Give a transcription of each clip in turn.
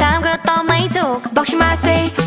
ถามก็ตอบไม่ถูกบอกฉันมาสิ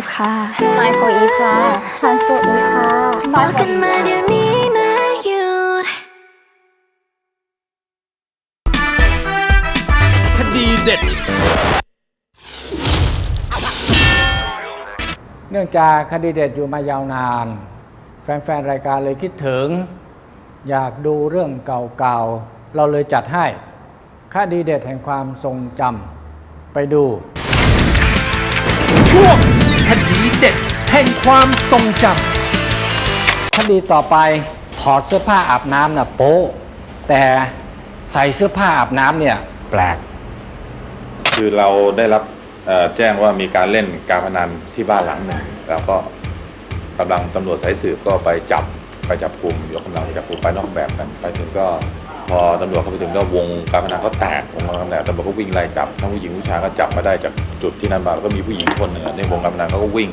ฟอีฟค่ะไมโฟอีฟค่ะทันโฟอีฟค่ะบอกกันมาเดี๋ยวนี้นะ you คดีเด็ด เนื่องจากคดีเด็ดอยู่มายาวนาน แฟนๆ รายการเลยคิดถึง อยากดูเรื่องเก่าๆ เราเลยจัดให้คดีเด็ดแห่งความทรงจำไปดู ช่วงคดี เด็ดแห่งความทรงจำคดีต่อไปถอดเสื้อผ้าอาบน้ำน่ะโป๊ะแต่ใส่เสื้อผ้าอาบน้ำเนี่ยแปลก คือเราได้รับเอ่อแจ้งว่ามีการเล่นการพนันที่บ้านหลังหนึ่งแล้วก็กำลังตำรวจสายสืบก็ไปจับไปจับกลุ่มยกกำลังไปจับกลุ่มไปนอกแบบกันไปถึงก็ พอตำรวจเข้าไปถึงก็วงการพนันก็แตกวงการพนันตำรวจก็วิ่งไล่จับทั้งผู้หญิงผู้ชายก็จับมาได้จากจุดที่นั่นมาแล้วก็มีผู้หญิงคนหนึ่งอะในวงการพนันเขาก็วิ่ง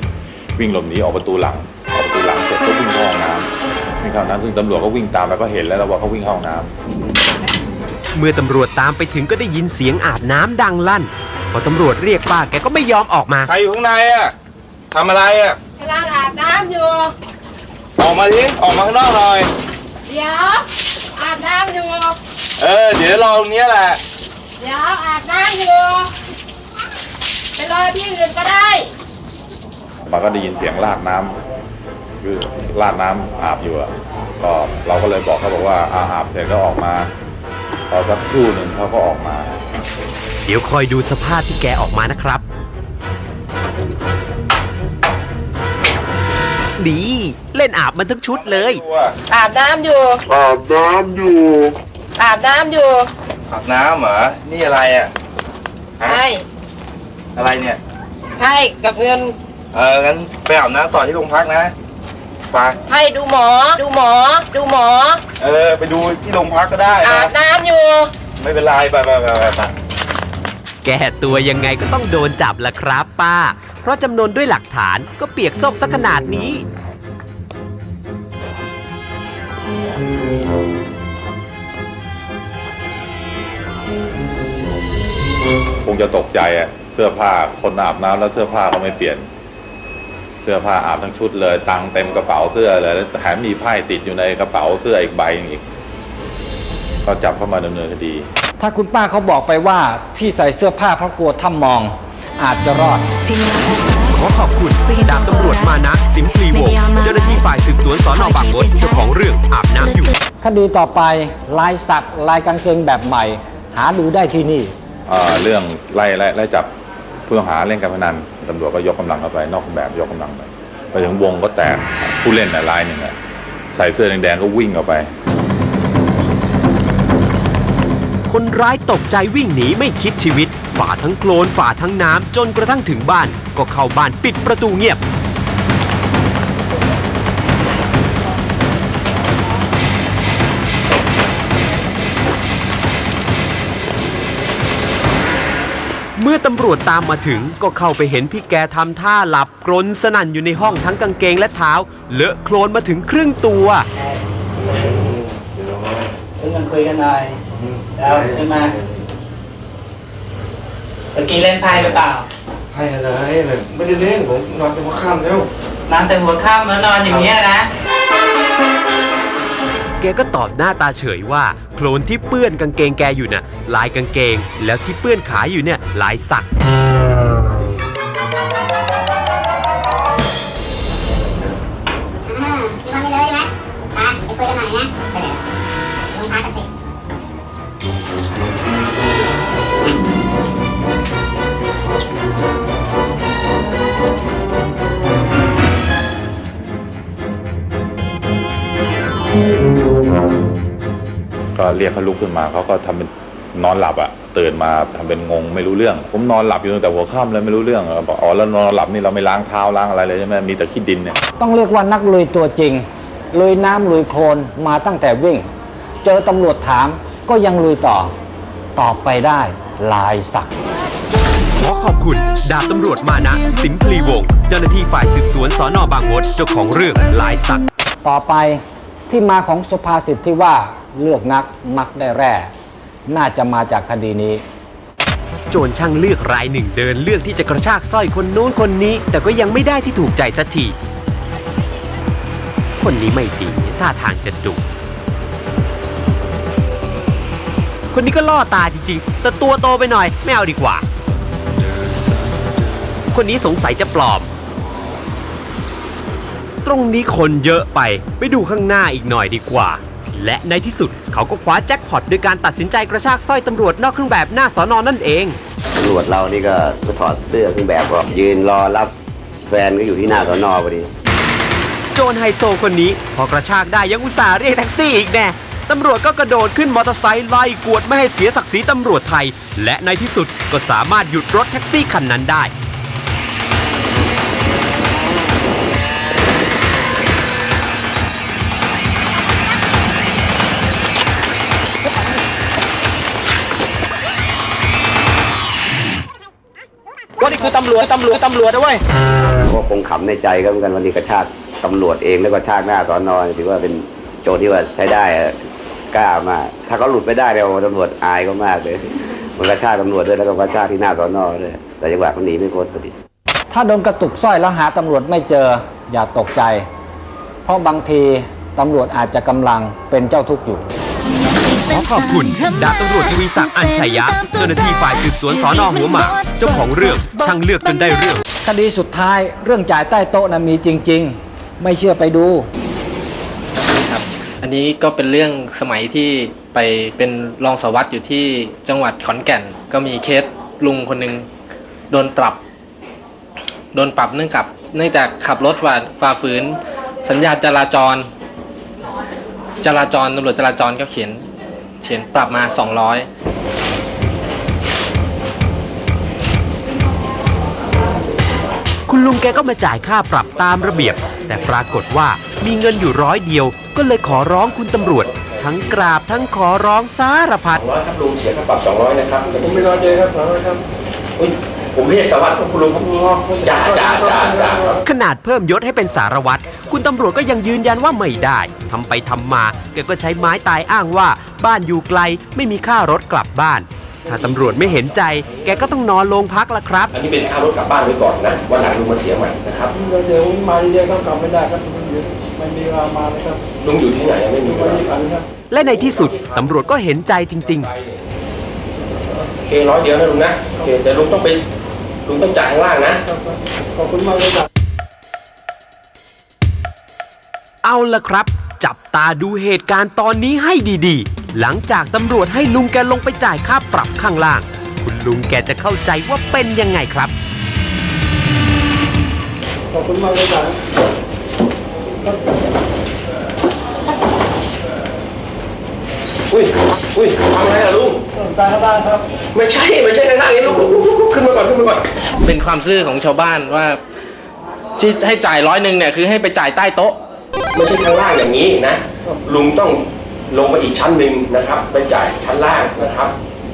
วิ่งหลบหนีออกประตูหลังออกประตูหลังเสร็จก็วิ่งเข้าห้องน้ำวิ่งเข้าห้องน้ำซึ่งตำรวจก็วิ่งตามไปก็เห็นแล้วว่าเขาวิ่งเข้าห้องน้ำำเมื่อตำรวจตามไปถึงก็ได้ยินเสียงอาบน้ำดังลั่น พอตำรวจเรียกป้าแกก็ไม่ยอมออกมา ใครอยู่ข้างในอะทำอะไรอะกำลังอาบน้ำอยู่ ออกมาดิออกมาข้างนอกหน่อยเดี๋ยว อาบน้ำอยู่ เออ เดี๋ยวรอตรงเนี้ยแหละ เดี๋ยวอาบน้ำอยู่ไปรอที่อื่นก็ได้มันก็ได้ยินเสียงลาดน้ำคือลาดน้ำอาบอยู่อะก็เราก็เลยบอกเขาบอกว่าอาอาบเสร็จก็ออกมาพอสักครู่หนึ่งเขาก็ออกมา เดี๋ยวคอยดูสภาพที่แกออกมานะครับ ดีเล่นอาบมันทั้งชุดเลย อาบน้ำอยู่ อาบน้ำอยู่อาบน้ำอยู่อาบน้ำเหรอ นี่อะไรอะให้อะไรเนี่ย ให้กับเงินเอองั้นไปอาบน้ำต่อที่โรงพักนะ ไป ให้ดูหมอ ดูหมอ ดูหมอ เออ ไปดูที่โรงพักก็ได้อาบน้ำอยู่ ไม่เป็นไรไปไปไปไปไป แก้ตัวยังไงก็ต้องโดนจับละครับป้าเพราะจำนวนด้วยหลักฐานก็เปียกซกสักขนาดนี้ คงจะตกใจอะเสื้อผ้าคนอาบน้ำแล้วเสื้อผ้าก็ไม่เปลี่ยน เสื้อผ้าอาบทั้งชุดเลย ตังค์เต็มกระเป๋าเสื้อเลยแล้วแถมมีไพ่ติดอยู่ในกระเป๋าเสื้ออีกใบหนึงอีก ก็จับเข้ามาดำเนินคดี ถ้าคุณป้าเขาบอกไปว่าที่ใส่เสื้อผ้าเพราะกลัวถ้ำมอง อาจจะรอด ขอขอบคุณดาบตำรวจมานะ สิมพลีวงศ์เจ้าหน้าที่ฝ่ายสืบสวนสอนอบางมดเจ้าของเรื่องอาบน้ำอยู่ คดีต่อไปลายสักลายกางเกงแบบใหม่ หาดูได้ที่นี่ เอ่อเรื่องไล่ไล่ไล่จับผู้ต้องหาเล่นการพนันตำรวจก็ยกกำลังเข้าไปนอกแบบยกกำลังไปไปถึงวงก็แตกผู้เล่นน่ะรายหนึ่งอะใส่เสื้อแดงๆก็วิ่งออกไป คนร้ายตกใจวิ่งหนีไม่คิดชีวิต ฝ่าทั้งโคลนฝ่าทั้งน้ำจนกระทั่งถึงบ้าน ก็เข้าบ้านปิดประตูเงียบ เมื่อตำรวจตามมาถึงก็เข้าไปเห็นพี่แกทำท่าหลับกรนสนั่นอยู่ในห้องทั้งกางเกงและเท้า เลอะโคลนมาถึงครึ่งตัวถึงกันคุยกันหน่อย แล้วขึ้นมาเมื่อกี้เล่นไพ่หรือเปล่าให้อะไรเนี่ยไม่ได้เล่นผมนอนจนหัวค่ำแล้วนอนแต่หัวค่ำแล้วนอนอย่างเงี้ยนะแกก็ตอบหน้าตาเฉยว่า โคลนที่เปื้อนกางเกงแกอยู่น่ะลายกางเกง แล้วที่เปื้อนขาอยู่เนี่ยลายสัก ก็เรียกเขาลุกขึ้นมาเขาก็ทำเป็นนอนหลับอะตื่นมาทำเป็นงงไม่รู้เรื่อง ผมนอนหลับอยู่ตั้งแต่หัวค่ำเลยไม่รู้เรื่องเราบอกอ๋อแล้วนอนหลับนี่เราไม่ล้างเท้าล้างอะไรเลยใช่ไหมมีแต่ขี้ดินเนี่ยต้องเรียกว่านักลุยตัวจริงลุยน้ำลุยโคลนมาตั้งแต่วิ่ง เจอตำรวจถามก็ยังลุยต่อตอบไปได้ลายสักขอขอบคุณ ดาบตำรวจมานะ สิงห์พลีวงศ์เจ้าหน้าที่ฝ่ายสืบสวนสอนอบางมดเจ้าของเรื่องหลายสัก ต่อไปที่มาของสุภาษิตที่ว่า เลือกนักมักได้แร่ น่าจะมาจากคดีนี้ โจรช่างเลือกรายหนึ่งเดินเลือกที่จะกระชากสร้อยคนนู้นคนนี้ แต่ก็ยังไม่ได้ที่ถูกใจสักทีคนนี้ไม่ดีท่าทางจะดุคนนี้ก็ล่อตาจริงๆ แต่ตัวโตไปหน่อยไม่เอาดีกว่า คนนี้สงสัยจะปลอม ตรงนี้คนเยอะไป ไปดูข้างหน้าอีกหน่อยดีกว่า และในที่สุดเขาก็คว้าแจ็คพอตด้วยการตัดสินใจกระชากสร้อยตำรวจนอกเครื่องแบบหน้าสอนอนั่นเอง ตำรวจเรานี่ก็ก็ถอดเสื้อเครื่องแบบก็ยืนรอรับแฟนก็อยู่ที่หน้าสอนอพอดี โจรไฮโซคนนี้ พอกระชากได้ยังอุตส่าห์เรียกแท็กซี่อีกแน่ตำรวจก็กระโดดขึ้นมอเตอร์ไซค์ไล่กวดไม่ให้เสียศักดิ์ศรีตำรวจไทย และในที่สุดก็สามารถหยุดรถแท็กซี่คันนั้นได้ ว่านี่คือตำรวจตำรวจตำรวจด้วยก็คงขำในใจก็เหมือนกันวันนี้กระชากตำรวจเองแล้วก็ชากหน้าสอนอถือว่าเป็นโจรที่ว่าใช้ได้อะกล้ามากถ้าเขาหลุดไปได้เนี่ยโอ้ตำรวจอายเขามากเลยมันกระชากตำรวจด้วยแล้วก็กระชากที่หน้าสอนอด้วยแต่จังหวะเขาหนีไม่พ้นพอดีถ้าโดนกระตุกสร้อยแล้วหาตำรวจไม่เจออย่าตกใจ เพราะบางทีตำรวจอาจจะกำลังเป็นเจ้าทุกข์อยู่ ขอขอบคุณดาบตำรวจทวีศักดิ์อัญชัยยะ เจ้าหน้าที่ฝ่ายสืบสวนสอนอหัวหมากเจ้าของเรื่องช่างเลือกจนได้เรื่อง คดีสุดท้ายเรื่องจ่ายใต้โต๊ะนะมีจริง ๆ ไม่เชื่อไปดูอันนี้ก็เป็นเรื่องสมัยที่ไปเป็นรองสารวัตรอยู่ที่จังหวัดขอนแก่น ก็มีเคสลุงคนหนึ่งโดนปรับ โดนปรับเนื่องกับ เนื่องจากขับรถฝ่าฝ่าฝืน สัญญาจราจร จราจรตำรวจจราจรก็เขียน เขียนปรับมา 200 คุณลุงแกก็มาจ่ายค่าปรับตามระเบียบ แต่ปรากฏว่ามีเงินอยู่ร้อยเดียว ก็เลยขอร้องคุณตำรวจ ทั้งกราบทั้งขอร้องสารพัดร้อยครับลุงเสียค่าปรับสองร้อยนะครับผมไม่ร้อยเดียวครับสองร้อยครับอุ้ย ผมไม่ใช่สารวัตรครับคุณลุงครับจ่าจ่าจ่าจ่าขนาดเพิ่มยศให้เป็นสารวัตร คุณตำรวจก็ยังยืนยันว่าไม่ได้ ทำไปทำมา แกก็ใช้ไม้ตายอ้างว่า บ้านอยู่ไกล ไม่มีค่ารถกลับบ้าน ถ้าตำรวจไม่เห็นใจ แกก็ต้องนอนโรงพักละครับ อันนี้เป็นค่ารถกลับบ้านไว้ก่อนนะวันหลังลุงมาเสียใหม่นะครับเดี๋ยวมาเดียวก็กลับไม่ได้ครับไม่มีเวลามาเลยครับลุงอยู่ที่ไหนยังไม่มีเวลาและในที่สุดตำรวจก็เห็นใจจริงโอเคร้อยเดียวนะลุงนะโอเคแต่ลุงต้องไป ลุงต้องจ่ายข้างล่างนะ ขอบคุณมากเลยครับๆเอาละครับ จับตาดูเหตุการณ์ตอนนี้ให้ดีๆ หลังจากตำรวจให้ลุงแกลงไปจ่ายค่าปรับข้างล่าง คุณลุงแกจะเข้าใจว่าเป็นยังไงครับ ขอบคุณมากเลยครับ อุ้ยอุ้ยทำไงล่ะลุงตายได้ครับ ไม่ใช่ไม่ใช่นั่งอย่างนี้ลุกลุกลุกลุกขึ้นมาก่อนขึ้นมาก่อนเป็นความซื่อของชาวบ้านว่า ที่ให้จ่ายร้อยหนึ่งเนี่ยคือให้ไปจ่ายใต้โต๊ะ ไม่ใช่ข้างล่างอย่างนี้นะ ลุงต้องลงไปอีกชั้นหนึ่งนะครับไปจ่ายชั้นล่างนะครับ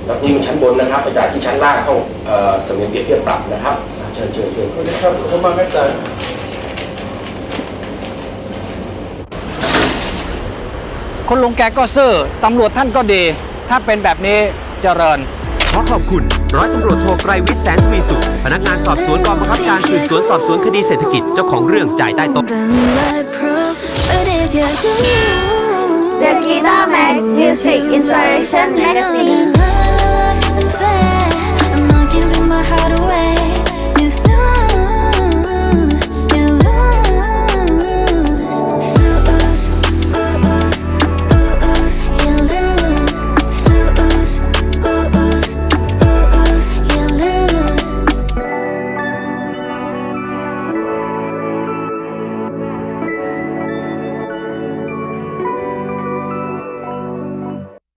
แล้วนี่มันชั้นบนนะครับไปจ่ายที่ชั้นล่างห้องเอ่อสำเนียงเปรียบเทียบปรับนะครับอ่าเชิญเชิญเชิญครับผมมาไม่จ่าย คนลุงแกก็ซื่อตำรวจท่านก็ดี ถ้าเป็นแบบนี้เจริญ ขอขอบคุณร้อยตำรวจโทไกรวิทย์แสนทวีสุข พนักงานสอบสวนกองบังคับการสืบสวนสอบสวนคดีเศรษฐกิจเจ้าของเรื่องจ่ายใต้โต๊ะ But if you do The Guitar Mag Music Inspiration Magazine